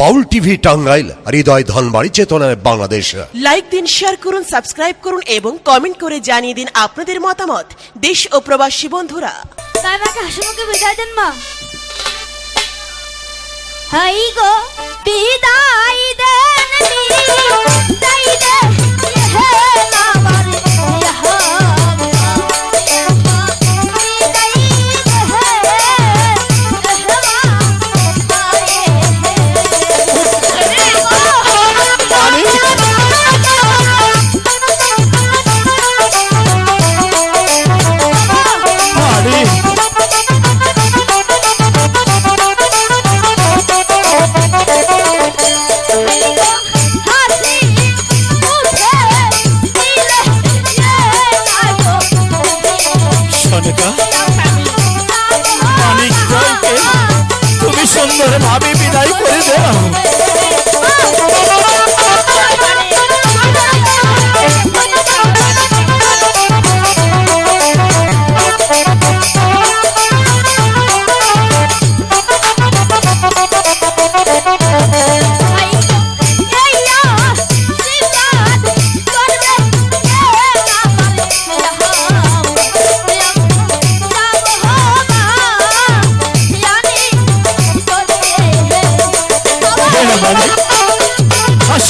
বাউল TV Tangail হৃদয় ধনবাড়ি চেতনায় Bangladesh. Like দিন share করুন সাবস্ক্রাইব করুন এবং কমেন্ট করে জানিয়ে দিন আপনাদের মতামত। দেশ ও প্রবাসী বন্ধুরা। তাই মাকে হাসি মুখে বিদায় দেন মা। হাই গো বিদায় দেন বিদায় দেন হে আমার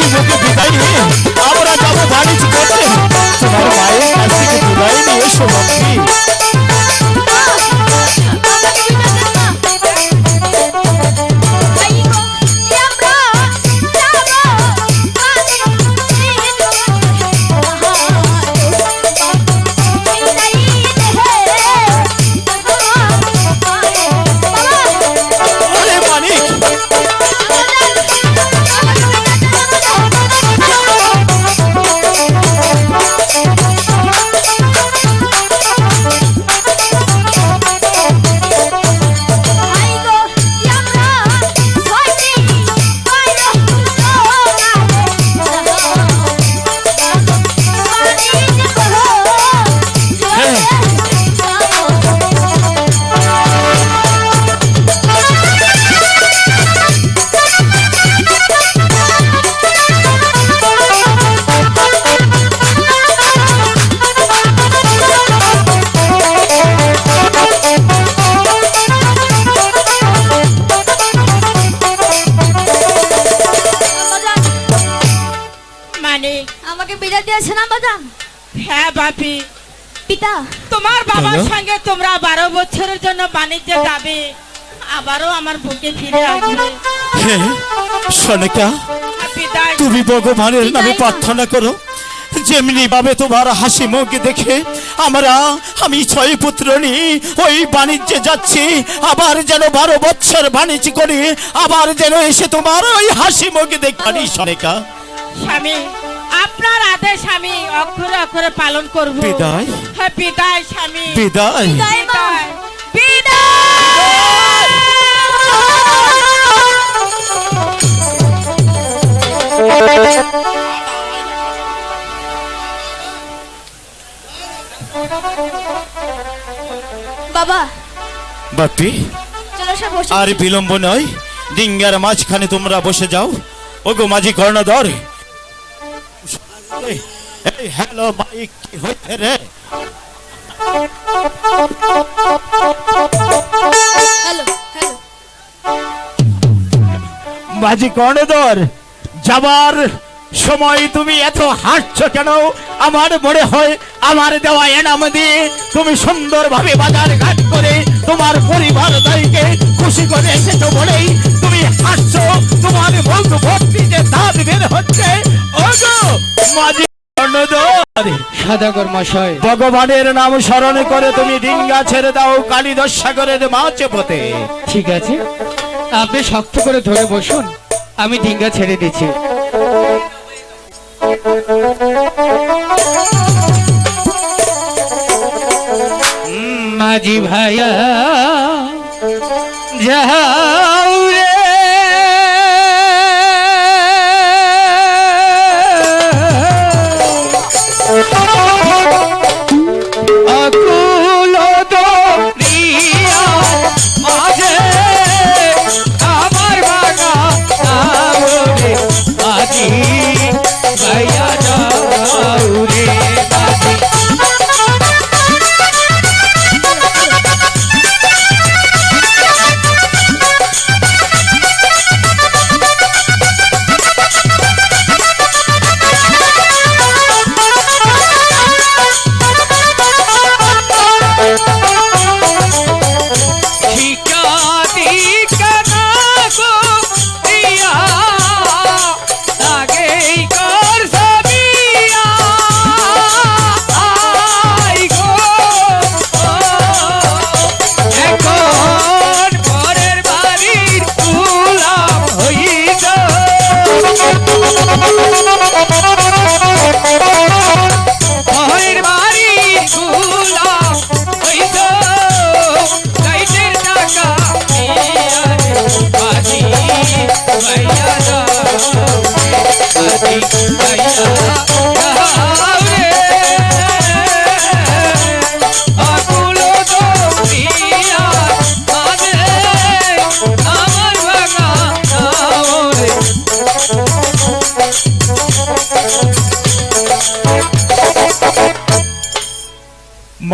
হাসি মুখে বাণিজ্যে যাবে আবারও আমার বুকে ফিরে আসবে। হ্যাঁ সনিকা তুমি ভগবানের নামে প্রার্থনা করো। যেমনি ভাবে তোমার হাসি মুখ দেখে আমরা আমি ছয় পুত্র নিয়ে ওই বাণিজ্যে যাচ্ছি আবার যেন বারো বছর বাণিজ্য করি আবার যেন এসে তোমার ওই হাসি মুখ দেখানি সনিকা। স্বামী আপনার আদেশ আমি অক্ষরে অক্ষরে পালন করব। বিদায়? হ্যাঁ বিদায় স্বামী। বিদায়। বিদায়। বাবা। বাপি। আর বিলম্ব নয় ডিঙ্গার মাঝখানে তোমরা বসে যাও। ওগো মাঝি কর্ণধর হ্যালো মাইক কি হইছে রে? মাঝি কর্ণধর, যাবার সময় তুমি এত হাসছো কেন? আমার মনে হয় আমার দেওয়া এনাম দিয়ে তুমি সুন্দরভাবে বাজার ঘাট করে তোমার পরিবার দায়ীকে খুশি করে এসেছ বলেই তুমি হাসছো তোমার মুখ ভর্তি যে দাঁত বের হচ্ছে। ওগো, মাঝি কর্ণধর! সাদাগর মশাই। ভগবানের নাম স্মরণ করে তুমি ডিঙ্গা ছেড়ে দাও কালী দশাগরের মাঝে পথে। ঠিক আছে। আপনি শক্ত করে ধরে বসুন আমি ডিঙ্গা ছেড়ে দিচ্ছি। মাঝি ভাইয়া যাও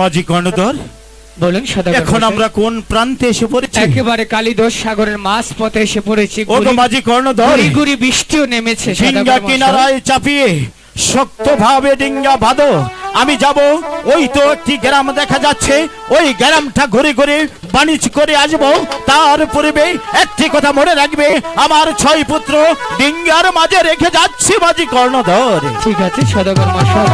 মাঝি কর্ণধর? বলুন এখন আমরা কোন প্রান্তে এসে পড়েছি? একেবারে কালীদোষ সাগরের মাছ পথে এসে পড়েছি। ও তো মাঝি কর্ণধর। গুড়ি বৃষ্টিও নেমেছে ডিঙ্গা কিনারায় চাপিয়ে শক্ত ভাবে ডিঙ্গা বাঁধো। আমি যাব ওই তো একটি গ্রাম দেখা যাচ্ছে। ওই গ্রামটা ঘুরে ঘুরে বাণিজ্য করে আসব। তার পূর্বে একটি কথা মনে রাখবে। আমার ছয় পুত্র ডিঙ্গার মাঝে রেখে যাচ্ছি মাঝি কর্ণধর। ঠিক আছে সদাগর মশাই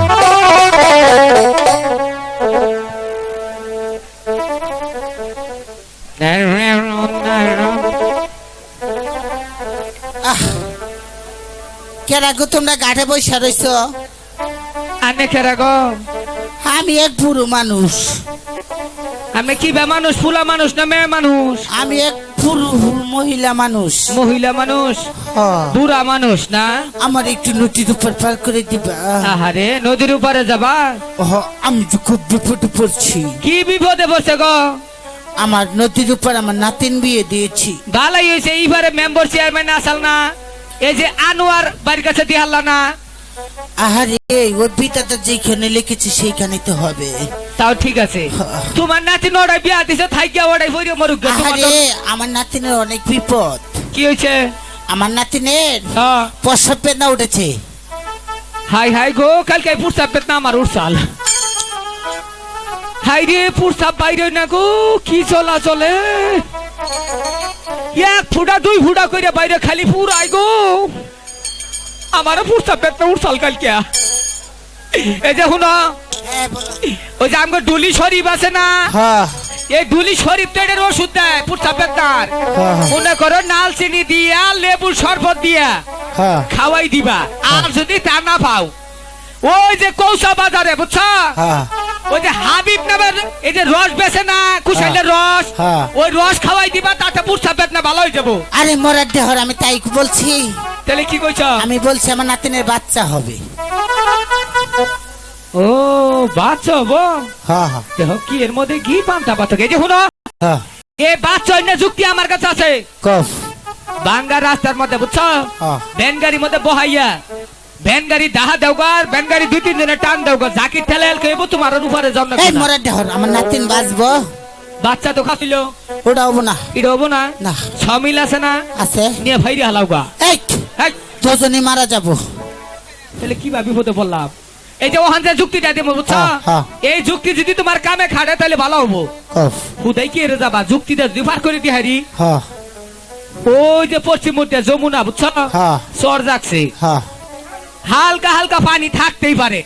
কেরা গো তোমরা গাঠে বসে রইছ? আনে কেরা গো আমি এক বুড়ো মানুষ। আমি কি বে মানুষ? ফুলা মানুষ না মেয়ে মানুষ? আমি এক পুরু মহিলা মানুষ। মহিলা মানুষ? বুড়া মানুষ না? আমার একটু নদীর উপর পার করে দিবা। আহারে নদীর উপরে যাবা? হ, আমি তো খুব বিপদে পড়ছি। কি বিপদে বসে গো? আমার নদীর উপর আমার নাতিন বিয়ে দিয়েছি। ভালাই হয়েছে এইবারে মেম্বার চেয়ারম্যান আসাল না? এই যে আনোয়ার বাড়ির কাছে দিয়ে হারলা না? আহারে ওর বিটাটা যেখানে লিখেছে সেইখানে তো হবে। তাও ঠিক আছে। তোমার নাতি নড়াই বিয়া দিছে থাইকিয়া ওড়াই বইরে মরুক আহারে আমার নাতিনের অনেক বিপদ। কি হয়েছে? আমার নাতিনের। প্রসব বেদনা উঠেছে। হাই হাই গো কালকে পুরসাব পেত না আমার উড়সাল হাই রে পুরসাব বাইরে না গো কি চলা চলে এক ফুটা দুই ফুটা করে বাইরে খালি পুরাই গো। আমার পুরসাব পেত না উড়সাল কালকে। এই যে হুনা ওই যে আমার ডুলি শরীফ আছে না? হ্যাঁ। এই ডুলি শরীফ পেটের ওষুধ দেয় পুরসাব পেতার হ্যাঁ। মনে করো নাল চিনি দিয়া লেবুর শরবত দিয়া। হ্যাঁ। খাওয়াই দিবা। আর যদি তা না পাও ওই যে কৌশা বাজারে বুঝছ? হ্যাঁ। ওই যে হাবিব নামের এই যে রস বেছে না কুশাইলের রস হ্যাঁ। ওই রস খাওয়াই দিবা তাতে পুরসা পেট না ভালো হয়ে যাব। আরে মরার দেহর আমি তাই বলছি। তাহলে কি কইছ? আমি বলছি আমার নাতিনের বাচ্চা হবে। ও বাচ্চা বো হ্যাঁ হ্যাঁ। দেহ কি এর মধ্যে কি পান্তা পাতা এই যে শুনো। হ্যাঁ। এ বাচ্চা অন্য যুক্তি আমার কাছে আছে। কফ। বাঙ্গা রাস্তার মধ্যে বুঝছ? হ্যাঁ। ভ্যান গাড়ির মধ্যে বহাইয়া ভ্যান গাড়ি দাহা দেওগার ভ্যান গাড়ি দুই তিন দিনে টান দেওগা। জাকির ঠেলে কেবো তোমার উপরে জন্ম এই মরার দেহর আমার নাতিন বাঁচবো। বাচ্চা তো খাছিল ওটা হব না। এটা হব না? না। সমিল আছে না? আছে। নিয়ে ভাইরে হালাওগা। এই এই, দুজনে মারা যাব। তাহলে কি ভাবি বিপদে পড়লাম এই যে ওখান যে যুক্তিটা দিব বুঝছ? হ্যাঁ, হ্যাঁ। এই যুক্তি যদি তোমার কামে খাড়ে তাহলে ভালো হব। হুদাই কি এরে যাবা? যুক্তিটা যদি পার করে দিয়ে হারি। হ্যাঁ। ওই যে পশ্চিম মধ্যে যমুনা বুঝছ। চর যাচ্ছে হ্যাঁ। হালকা হালকা পানি থাকতেই পারে।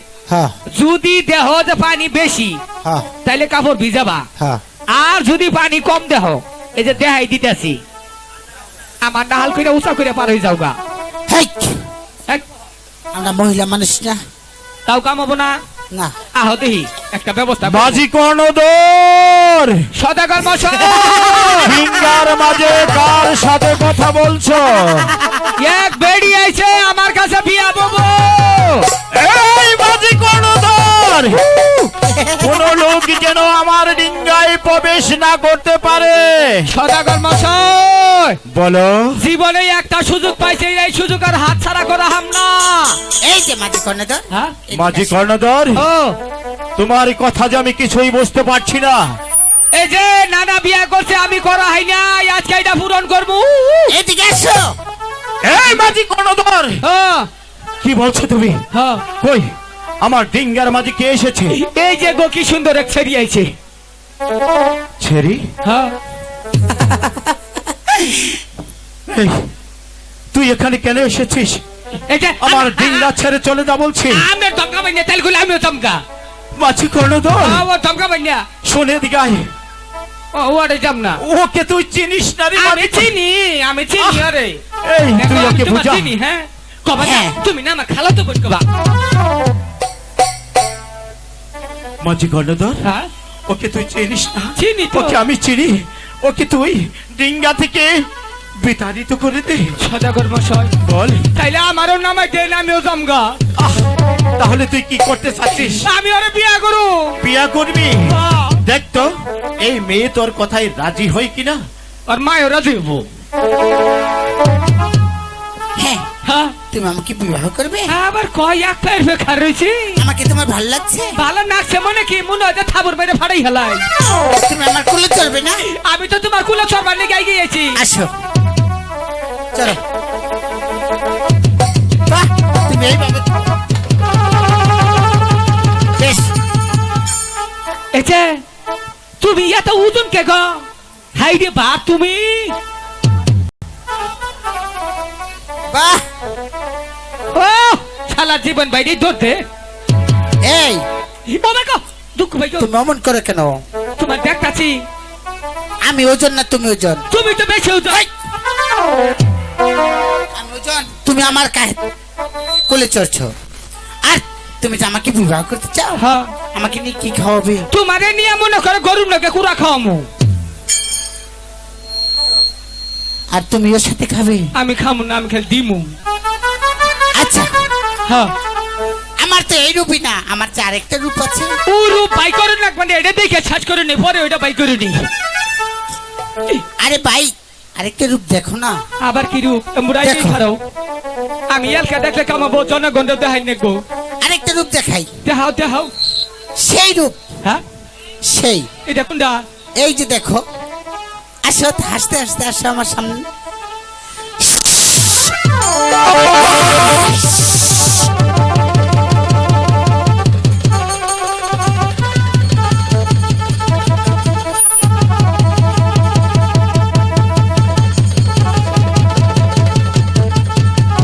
যদি দেহ যে পানি বেশি তাহলে কাপড় ভিজাবা। আর যদি পানি কম দেহ এই যে দেহাই দিতেছি আমার নাহাল করে উঁচা করে পার হয়ে যাওগা। আমরা মহিলা মানুষ না। তাও কামাবো না। না। আহ দেহি একটা ব্যবস্থা করব। মাঝি কর্ণধর! সদাগর মশাই! ডিঙ্গার মাঝে কার সাথে কথা বলছো? এক বেড়ি আইছে আমার কাছে বিয়া ববো এই মাঝি কর্ণধর! কোন লোক যেন আমার ডিঙ্গায় প্রবেশ না করতে পারে। সদাগর মশাই! বলো। জীবনে একটা সুযোগ পাইছে এই সুযোগ আর হাত ছাড়া করা হাম না। এই যে মাঝে তো হ্যাঁ? মাঝি কর্ণধর? ও। তোমার কথা যে আমি কিছুই বুঝতে পারছি না। এই যে নানা বিয়া করছে আমি করা হয় না আজকে এটা পূরণ করব। এদিকে এসো। এই মাঝি কর্ণধর! হ্যাঁ, কি বলছো তুমি? হ্যাঁ। কই? আমার ডিঙ্গার মাঝে কে এসেছে? এই যে গো কি সুন্দর এক ছেড়ি আইছে। ছেড়ি? হ্যাঁ। তুই এখানে কেন এসেছিস? এই যে আমার ডিঙ্গা ছেড়ে চলে যা বলছি। আমি ধমকা তেলগুলো আমিও ধমকা মাঝি কর্ণধর ও ধমকা বানিয়া। শোনে ওরে যাম না। ওকে তুই চিনিস না রে আমি চিনি আমি চিনি আরে। এই তুই ওকে বুঝা। চিনি হ্যাঁ? কবা হ্যাঁ। তুমি না আমার খালা তো বোন মাঝি কর্ণধর হ্যাঁ? ওকে তুই চিনিস না? চিনি ওকে আমি চিনি ওকে তুই ডিঙ্গা থেকে বিতাড়িত করে দে। সদাগর মশাই। বল। তাইলে আমারও নামাই দেন আমিও জমগা। তাহলে তুই কি করতে চাচ্ছিস? আমি ওরে বিয়া করু। বিয়া করবি? হ্যাঁ। দেখ তো এই মেয়ে তোর কথায় রাজি হয় কিনা? আর মায়ও রাজি দিব হ্যাঁ। হ্যাঁ। তুমি আমাকে বিবাহ করবে? আবার কয় এক পায়ের বেকার রয়েছে? আমাকে তোমার ভালো লাগছে? ভালো নাচছে মনে কি? মনে হয় থাবুর মেরে ফাড়াই হেলাই। তুমি আমার কোলে চলবে না? আমি তো তোমার কুলো চরবার লেগে গিয়েছি। আসো। চলো। বাহ, তুমি এইভাবে বেশ। এতে তুমি এত ওজন কে গো? হাই রে বাপ তুমি। বাহ! ও শালা জীবন বাইরে ধরতে এই ও মা দুঃখ ভাই তুমি অমন করো কেন? তোমার দেখতাছি আমি ওজন না তুমি ওজন? তুমি তো বেশি ওজন। আমি ওজন? তুমি আমার কাহে কোলে চড়ছো। আর তুমি যে আমাকে বিবাহ করতে চাও? হ্যাঁ। আমাকে নিয়ে কি খাওয়াবে? তোমারে নিয়ে মনে করে গরুর লোকে কুড়া খাওয়ামু। আর তুমি ওর সাথে খাবে? আমি খামু না আমি খেলে দিমু আচ্ছা। হ্যাঁ। আমার তো এই রূপই না আমার যে আরেকটা রূপ আছে। পুরো বাই করে না মানে এটা দেখে ছাজ করে নি পরে ওইটা বাই করে নি। আরে ভাই আরেকটা রূপ দেখো না। আবার কি রূপ? মুরাই। ছাড়াও আমি এলকা দেখলে কামাবো জনগণ দেখাই নেগো আরেকটা রূপ দেখাই। দেখাও দেখাও। সেই রূপ। হ্যাঁ। সেই। এটা কোনটা? এই যে দেখো। আসো হাসতে হাসতে আসো আমার সামনে।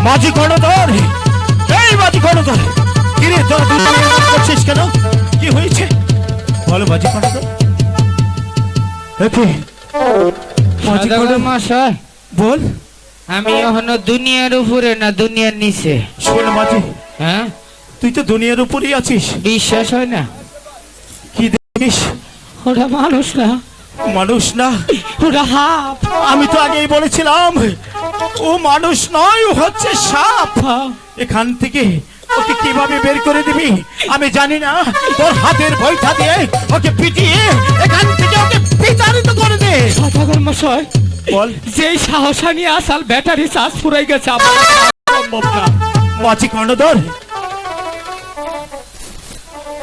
মাঝি কর্ণধর এই মাঝি কর্ণধর কিরে তোর করছিস কেন? কি হয়েছে? বলো মাঝি মাঝি কর্ণধর মশাই বল। আমি এখনও দুনিয়ার উপরে না দুনিয়ার নিচে। শোন মাঝি হ্যাঁ? তুই তো দুনিয়ার উপরেই আছিস। বিশ্বাস হয় না। কি দেখিস? ওটা মানুষ না। মানুষ না? ওটা হাফ আমি তো আগেই বলেছিলাম ও মানুষ নয় ও হচ্ছে সাপ। হ্যাঁ। এখান থেকে ওকে কীভাবে বের করে দিবি? আমি জানি না। তোর হাতের বৈঠা দিয়ে ওকে পিটিয়ে এখান থেকে ওকে বিতাড়িত করে দে। সদাগর মশাই বল। যে সাহসা নিয়ে আসাল ব্যাটারি চার্জ ফুরাই গেছে আমার। সম্ভব না। মাছি কর্ণধর।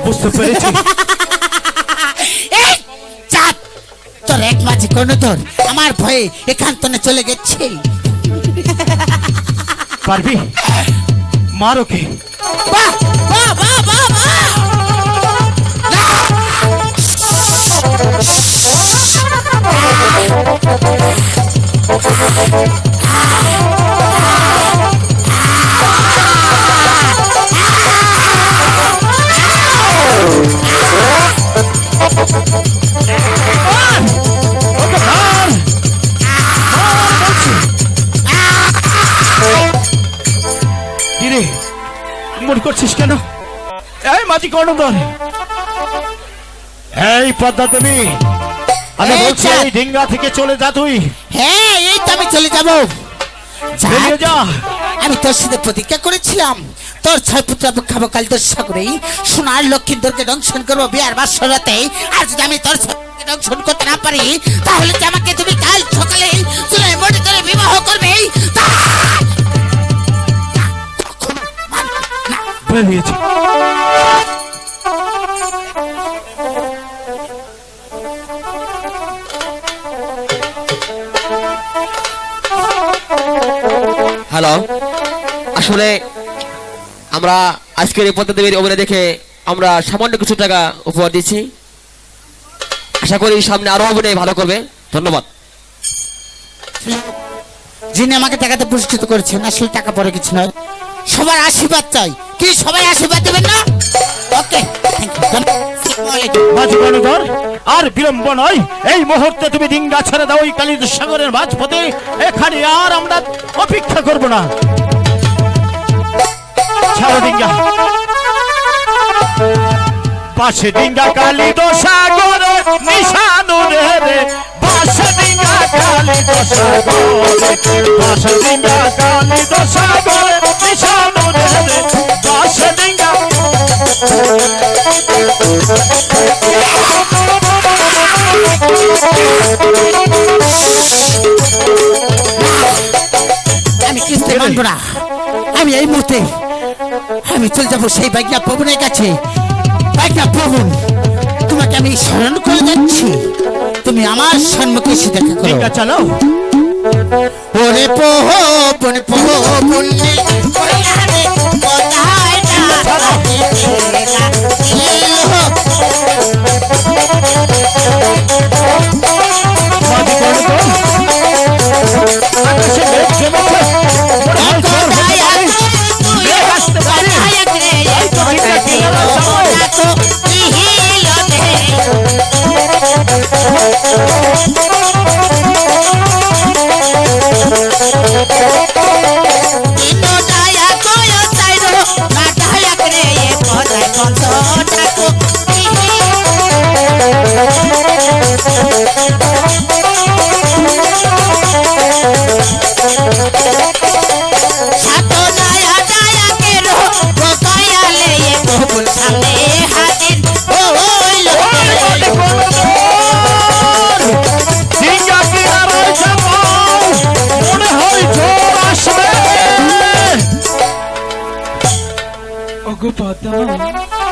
বুঝতে পেরেছি। তোর এক মাঝে কোনো তোর আমার ভয়ে এখান তনে চলে গেছে। পারবি? মার ওকে মনে করছিস কেন? এই মাঝি কর্ণধর এই পদ্মা দেবী আমি বলছি এই ডিঙ্গা থেকে চলে যা তুই। হ্যাঁ এই তো আমি চলে যাব। বেরিয়ে যা। আমি তোর সাথে প্রতিজ্ঞা করেছিলাম। তোর ছয় পুত্র খাব কাল তোর সাগরেই সোনার লক্ষ্মীন্দরকে দংশন করব বিয়ার বাসরাতে। আর যদি আমি তোর দংশন করতে না পারি তাহলে কি আমাকে তুমি কাল সকালে চলে মনে করে বিবাহ করবে? যা হ্যালো আসলে আমরা আজকের এই পদ্মা দেবীর অভিনয় দেখে আমরা সামান্য কিছু টাকা উপহার দিচ্ছি আশা করি সামনে আরও অভিনয় ভালো করবে। ধন্যবাদ। যিনি আমাকে টাকাতে পুরস্কৃত করেছেন আসলে টাকা পরে কিছু নয়। সবার আশীর্বাদ চাই। কি, সবাই আশীর্বাদ দেবেন না? ওকে আর বিলম্ব নয়। এই মুহূর্তে তুমি ডিঙ্গা ছেড়ে দাও ওই কালী সাগরের মাঝপথে। এখানে আর আমরা অপেক্ষা করব না। ছাড়ো পাশে ডিঙ্গা কালিদ সাগর নিশানু রে রে পাশে ডিঙ্গা কালিদ সাগর পাশে ডিঙ্গা কালিদ সাগর আমি এই মুহূর্তে আমি চলে যাব সেই বাইকনা প্রভুনের কাছে বাইকনা প্রভু তোমাকে আমি স্মরণ করে যাচ্ছি তুমি আমার সম্মুখে এসে দেখা করো চলো ওরে পোহো বন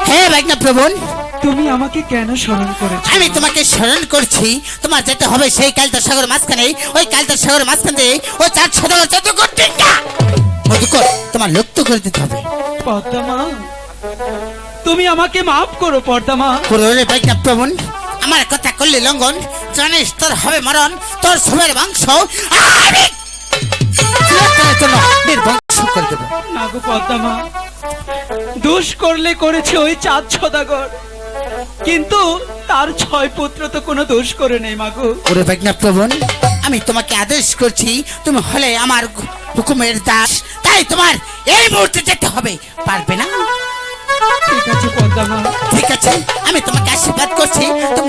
হ্যাঁ বাইকনা প্রবণ তুমি আমাকে কেন স্মরণ করেছ? আমি তোমাকে স্মরণ করছি। তোমার যেতে হবে সেই কালতা সাগর মাঝখানে। ওই কালতা সাগর মাঝখানে ওই চার টিঙ্গা মধুকর তোমার লক্ষ্য করে দিতে হবে। পদ্মা তুমি আমাকে মাফ করো পদ্মা বাইকনা প্রবণ আমার কথা করলে লঙ্ঘন। জানিস তোর হবে মরণ তোর আমি জন্য নির্বংশ করে দেবো না গো পদ্মা দোষ করলে করেছে ওই চাঁদ সদাগর। কিন্তু তার ছয় পুত্র তো কোনো দোষ করে নেই মাগো ওরে বাইকনা প্রবণ আমি তোমাকে আদেশ করছি তুমি হলে আমার হুকুমের দাস তাই তোমার এই মুহূর্তে যেতে হবে পারবে না? ঠিক আছে ঠিক আছে আমি তোমাকে আশীর্বাদ করছি তুমি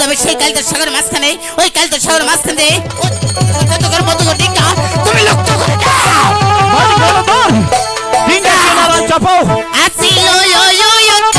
যাবে সেই কালদার সাগর মাঝখানে ওই কালদার সাগর মাঝখানে তুমি লক্ষ্য করে। যাও মাঝি কর্ণধর ডিঙ্গা কিনারায় যাব আসি লো লো লো